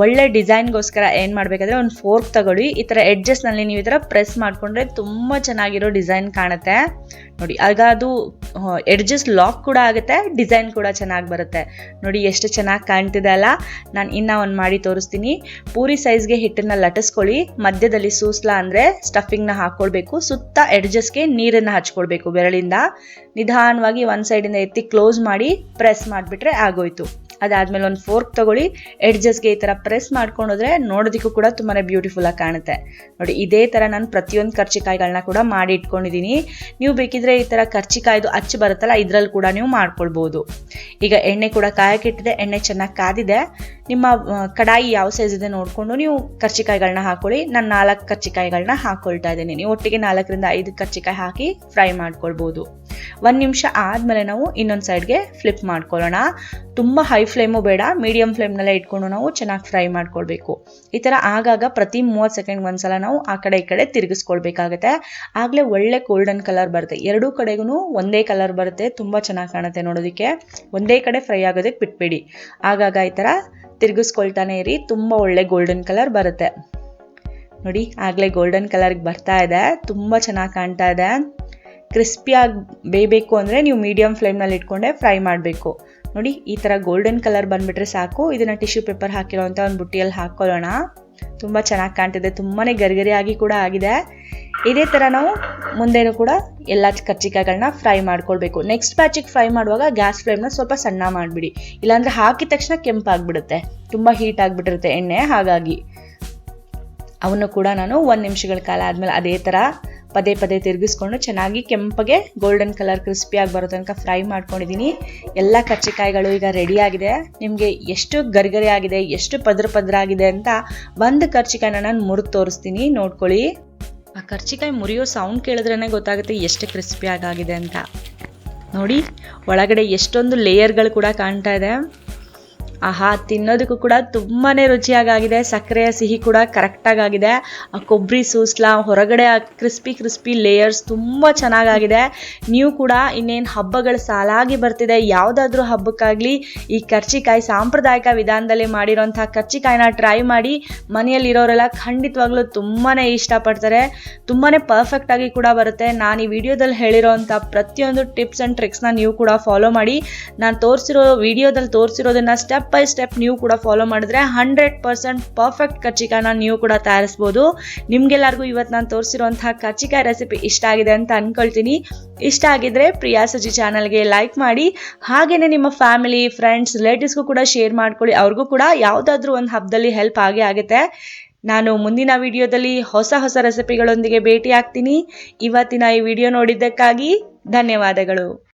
[SPEAKER 1] ಒಳ್ಳೆ ಡಿಸೈನ್ಗೋಸ್ಕರ ಏನು ಮಾಡಬೇಕಾದ್ರೆ ಒಂದು ಫೋರ್ಕ್ ತಗೊಳ್ಳಿ. ಈ ಥರ ಎಡ್ಜಸ್ನಲ್ಲಿ ನೀವು ಈ ಥರ ಪ್ರೆಸ್ ಮಾಡಿಕೊಂಡ್ರೆ ತುಂಬ ಚೆನ್ನಾಗಿರೋ ಡಿಸೈನ್ ಕಾಣುತ್ತೆ. ನೋಡಿ ಆಗ ಅದು ಎಡ್ಜಸ್ ಲಾಕ್ ಕೂಡ ಆಗುತ್ತೆ ಡಿಸೈನ್ ಕೂಡ ಚೆನ್ನಾಗಿ ಬರುತ್ತೆ. ನೋಡಿ, ಎಷ್ಟು ಚೆನ್ನಾಗಿ ಕಾಣ್ತಿದೆ ಅಲ್ಲ? ನಾನು ಇನ್ನ ಒಂದು ಮಾಡಿ ತೋರಿಸ್ತೀನಿ. ಪೂರಿ ಸೈಜ್ಗೆ ಹಿಟ್ಟನ್ನ ಲಟಿಸ್ಕೊಳ್ಳಿ. ಮಧ್ಯದಲ್ಲಿ ಸೂಸ್ಲಾ ಅಂದರೆ ಸ್ಟಫಿಂಗ್ನ ಹಾಕ್ಕೊಳ್ಬೇಕು ಸುತ್ತ ಎಡ್ಜಸ್ಗೆ ನೀರನ್ನು ಹಚ್ಕೊಳ್ಬೇಕು ಬೆರಳಿಂದ. ನಿಧಾನವಾಗಿ ಒಂದು ಸೈಡಿಂದ ಎತ್ತಿ ಕ್ಲೋಸ್ ಮಾಡಿ ಪ್ರೆಸ್ ಮಾಡಿಬಿಟ್ರೆ ಆಗೋಯ್ತು. ಅದಾದ್ಮೇಲೆ ಒಂದು ಫೋರ್ಕ್ ತಗೊಳ್ಳಿ, ಎಡ್ಜಸ್ಗೆ ಈ ಥರ ಪ್ರೆಸ್ ಮಾಡ್ಕೊಂಡೋದ್ರೆ ನೋಡೋದಕ್ಕೂ ಕೂಡ ತುಂಬಾ ಬ್ಯೂಟಿಫುಲ್ ಆಗಿ ಕಾಣುತ್ತೆ. ನೋಡಿ, ಇದೇ ಥರ ನಾನು ಪ್ರತಿಯೊಂದು ಕರ್ಚಿಕಾಯಿಗಳನ್ನ ಕೂಡ ಮಾಡಿ ಇಟ್ಕೊಂಡಿದ್ದೀನಿ ನೀವು ಬೇಕಿದ್ರೆ ಈ ಥರ ಕರ್ಚಿಕಾಯ್ದು ಅಚ್ಚು ಬರುತ್ತಲ್ಲ, ಇದ್ರಲ್ಲಿ ಕೂಡ ನೀವು ಮಾಡ್ಕೊಳ್ಬೋದು. ಈಗ ಎಣ್ಣೆ ಕೂಡ ಕಾಯಕ್ಕಿಟ್ಟಿದೆ ಎಣ್ಣೆ ಚೆನ್ನಾಗಿ ಕಾದಿದೆ. ನಿಮ್ಮ ಕಡಾಯಿ ಯಾವ ಸೈಜ್ ಇದೆ ನೋಡಿಕೊಂಡು ನೀವು ಕರ್ಚಿಕಾಯಿಗಳನ್ನ ಹಾಕೊಳ್ಳಿ. ನಾನು ನಾಲ್ಕು ಕರ್ಚಿಕಾಯಿಗಳನ್ನ ಹಾಕೊಳ್ತಾ ಇದ್ದೀನಿ. ನೀವು ಒಟ್ಟಿಗೆ ನಾಲ್ಕರಿಂದ ಐದು ಕರ್ಚಿಕಾಯಿ ಹಾಕಿ ಫ್ರೈ ಮಾಡ್ಕೊಳ್ಬೋದು. ಒಂದು ನಿಮಿಷ ಆದಮೇಲೆ ನಾವು ಇನ್ನೊಂದು ಸೈಡ್ಗೆ ಫ್ಲಿಪ್ ಮಾಡ್ಕೊಳ್ಳೋಣ. ತುಂಬ ಹೈ ಫ್ಲೇಮು ಬೇಡ ಮೀಡಿಯಂ ಫ್ಲೇಮ್ನಲ್ಲೇ ಇಟ್ಕೊಂಡು ನಾವು ಚೆನ್ನಾಗಿ ಫ್ರೈ ಮಾಡ್ಕೊಳ್ಬೇಕು. ಈ ಥರ ಆಗಾಗ ಪ್ರತಿ ಮೂವತ್ತು ಸೆಕೆಂಡ್ ಒಂದ್ಸಲ ನಾವು ಆ ಕಡೆ ಈ ಕಡೆ ತಿರುಗಿಸ್ಕೊಳ್ಬೇಕಾಗತ್ತೆ. ಆಗಲೇ ಒಳ್ಳೆ ಗೋಲ್ಡನ್ ಕಲರ್ ಬರುತ್ತೆ. ಎರಡೂ ಕಡೆಗೂ ಒಂದೇ ಕಲರ್ ಬರುತ್ತೆ. ತುಂಬ ಚೆನ್ನಾಗಿ ಕಾಣುತ್ತೆ ನೋಡೋದಕ್ಕೆ. ಒಂದೇ ಕಡೆ ಫ್ರೈ ಆಗೋದಕ್ಕೆ ಬಿಟ್ಬೇಡಿ. ಆಗಾಗ ಈ ಥರ ತಿರುಗಿಸ್ಕೊಳ್ತಾನೆ ಇರಿ. ತುಂಬ ಒಳ್ಳೆ ಗೋಲ್ಡನ್ ಕಲರ್ ಬರುತ್ತೆ. ನೋಡಿ, ಆಗಲೇ ಗೋಲ್ಡನ್ ಕಲರ್ಗೆ ಬರ್ತಾ ಇದೆ. ತುಂಬ ಚೆನ್ನಾಗಿ ಕಾಣ್ತಾ ಇದೆ. ಕ್ರಿಸ್ಪಿಯಾಗಿ ಬೇಯಬೇಕು ಅಂದರೆ ನೀವು ಮೀಡಿಯಮ್ ಫ್ಲೇಮ್ನಲ್ಲಿ ಇಟ್ಕೊಂಡೆ ಫ್ರೈ ಮಾಡಬೇಕು. ನೋಡಿ, ಈ ಥರ ಗೋಲ್ಡನ್ ಕಲರ್ ಬಂದುಬಿಟ್ರೆ ಸಾಕು. ಇದನ್ನು ಟಿಶ್ಯೂ ಪೇಪರ್ ಹಾಕಿರೋಂಥ ಒಂದು ಬುಟ್ಟಿಯಲ್ಲಿ ಹಾಕ್ಕೊಳ್ಳೋಣ ತುಂಬ ಚೆನ್ನಾಗಿ ಕಾಣ್ತಿದೆ. ತುಂಬಾ ಗರಿಗರಿಯಾಗಿ ಕೂಡ ಆಗಿದೆ. ಇದೇ ಥರ ನಾವು ಮುಂದೆನೂ ಕೂಡ ಎಲ್ಲ ಕರ್ಚಿಕಾಯಿಗಳನ್ನ ಫ್ರೈ ಮಾಡ್ಕೊಳ್ಬೇಕು. ನೆಕ್ಸ್ಟ್ ಬ್ಯಾಚಿಗೆ ಫ್ರೈ ಮಾಡುವಾಗ ಗ್ಯಾಸ್ ಫ್ಲೇಮ್ನ ಸ್ವಲ್ಪ ಸಣ್ಣ ಮಾಡಿಬಿಡಿ. ಇಲ್ಲಾಂದರೆ ಹಾಕಿದ ತಕ್ಷಣ ಕೆಂಪಾಗ್ಬಿಡುತ್ತೆ. ತುಂಬ ಹೀಟ್ ಆಗಿಬಿಟ್ಟಿರುತ್ತೆ ಎಣ್ಣೆ, ಹಾಗಾಗಿ. ಅವನ್ನು ಕೂಡ ನಾನು ಒಂದು ನಿಮಿಷಗಳ ಕಾಲ ಆದಮೇಲೆ ಅದೇ ಥರ ಪದೇ ಪದೇ ತಿರುಗಿಸ್ಕೊಂಡು ಚೆನ್ನಾಗಿ ಕೆಂಪಗೆ ಗೋಲ್ಡನ್ ಕಲರ್ ಕ್ರಿಸ್ಪಿಯಾಗಿ ಬರೋ ತನಕ ಫ್ರೈ ಮಾಡ್ಕೊಂಡಿದ್ದೀನಿ. ಎಲ್ಲ ಕಚ್ಚಿಕಾಯಿಗಳು ಈಗ ರೆಡಿ ಆಗಿದೆ. ನಿಮಗೆ ಎಷ್ಟು ಗರಿಗರಿ ಆಗಿದೆ, ಎಷ್ಟು ಪದ್ರ ಪದ್ರ ಆಗಿದೆ ಅಂತ ಒಂದು ಕರ್ಚಿಕಾಯಿನ ನಾನು ಮುರಿದು ತೋರಿಸ್ತೀನಿ. ನೋಡ್ಕೊಳ್ಳಿ. ಆ ಕರ್ಚಿಕಾಯಿ ಮುರಿಯೋ ಸೌಂಡ್ ಕೇಳಿದ್ರೇ ಗೊತ್ತಾಗುತ್ತೆ ಎಷ್ಟು ಕ್ರಿಸ್ಪಿಯಾಗಿ ಆಗಿದೆ ಅಂತ. ನೋಡಿ, ಒಳಗಡೆ ಎಷ್ಟೊಂದು ಲೇಯರ್ಗಳು ಕೂಡ ಕಾಣ್ತಾ ಇದೆ. ಆಹಾ, ತಿನ್ನೋದಕ್ಕೂ ಕೂಡ ತುಂಬಾ ರುಚಿಯಾಗಾಗಿದೆ. ಸಕ್ಕರೆಯ ಸಿಹಿ ಕೂಡ ಕರೆಕ್ಟಾಗಿ ಆಗಿದೆ ಆ ಕೊಬ್ಬರಿ ಸೂಸ್ಲ, ಹೊರಗಡೆ ಆ ಕ್ರಿಸ್ಪಿ ಕ್ರಿಸ್ಪಿ ಲೇಯರ್ಸ್ ತುಂಬ ಚೆನ್ನಾಗಾಗಿದೆ. ನೀವು ಕೂಡ ಇನ್ನೇನು ಹಬ್ಬಗಳು ಸಾಲಾಗಿ ಬರ್ತಿದೆ, ಯಾವುದಾದ್ರೂ ಹಬ್ಬಕ್ಕಾಗಲಿ ಈ ಕರ್ಚಿಕಾಯಿ ಸಾಂಪ್ರದಾಯಿಕ ವಿಧಾನದಲ್ಲಿ ಮಾಡಿರೋಂಥ ಕರ್ಚಿಕಾಯಿನ ಟ್ರೈ ಮಾಡಿ. ಮನೆಯಲ್ಲಿರೋರೆಲ್ಲ ಖಂಡಿತವಾಗ್ಲೂ ತುಂಬಾ ಇಷ್ಟಪಡ್ತಾರೆ. ತುಂಬಾ ಪರ್ಫೆಕ್ಟಾಗಿ ಕೂಡ ಬರುತ್ತೆ. ನಾನು ಈ ವಿಡಿಯೋದಲ್ಲಿ ಹೇಳಿರೋಂಥ ಪ್ರತಿಯೊಂದು ಟಿಪ್ಸ್ ಆ್ಯಂಡ್ ಟ್ರಿಕ್ಸ್ನ ನೀವು ಕೂಡ ಫಾಲೋ ಮಾಡಿ. ನಾನು ತೋರಿಸಿರೋ ವಿಡಿಯೋದಲ್ಲಿ ತೋರಿಸಿರೋದನ್ನು ಸ್ಟೆಪ್ ಬೈ ಸ್ಟೆಪ್ ನೀವು ಕೂಡ ಫಾಲೋ ಮಾಡಿದ್ರೆ ಹಂಡ್ರೆಡ್ ಪರ್ಸೆಂಟ್ ಪರ್ಫೆಕ್ಟ್ ಕಚ್ಚಿಕಾನ ನೀವು ಕೂಡ ತಯಾರಿಸ್ಬೋದು. ನಿಮ್ಗೆಲ್ಲರಿಗೂ ಇವತ್ತು ನಾನು ತೋರಿಸಿರುವಂತಹ ಕರ್ಚಿಕಾಯಿ ರೆಸಿಪಿ ಇಷ್ಟ ಆಗಿದೆ ಅಂತ ಅನ್ಕೊಳ್ತೀನಿ. ಇಷ್ಟ ಆಗಿದ್ರೆ ಪ್ರಿಯಾ ಸಜಿ ಚಾನಲ್ಗೆ ಲೈಕ್ ಮಾಡಿ. ಹಾಗೆಯೇ ನಿಮ್ಮ ಫ್ಯಾಮಿಲಿ ಫ್ರೆಂಡ್ಸ್ ರಿಲೇಟಿವ್ಸ್ಗೂ ಕೂಡ ಶೇರ್ ಮಾಡ್ಕೊಳ್ಳಿ. ಅವ್ರಿಗೂ ಕೂಡ ಯಾವುದಾದ್ರೂ ಒಂದು ಹಬ್ಬದಲ್ಲಿ ಹೆಲ್ಪ್ ಆಗೇ ಆಗುತ್ತೆ. ನಾನು ಮುಂದಿನ ವಿಡಿಯೋದಲ್ಲಿ ಹೊಸ ಹೊಸ ರೆಸಿಪಿಗಳೊಂದಿಗೆ ಭೇಟಿ ಆಗ್ತೀನಿ ಇವತ್ತಿನ ಈ ವಿಡಿಯೋ ನೋಡಿದ್ದಕ್ಕಾಗಿ ಧನ್ಯವಾದಗಳು.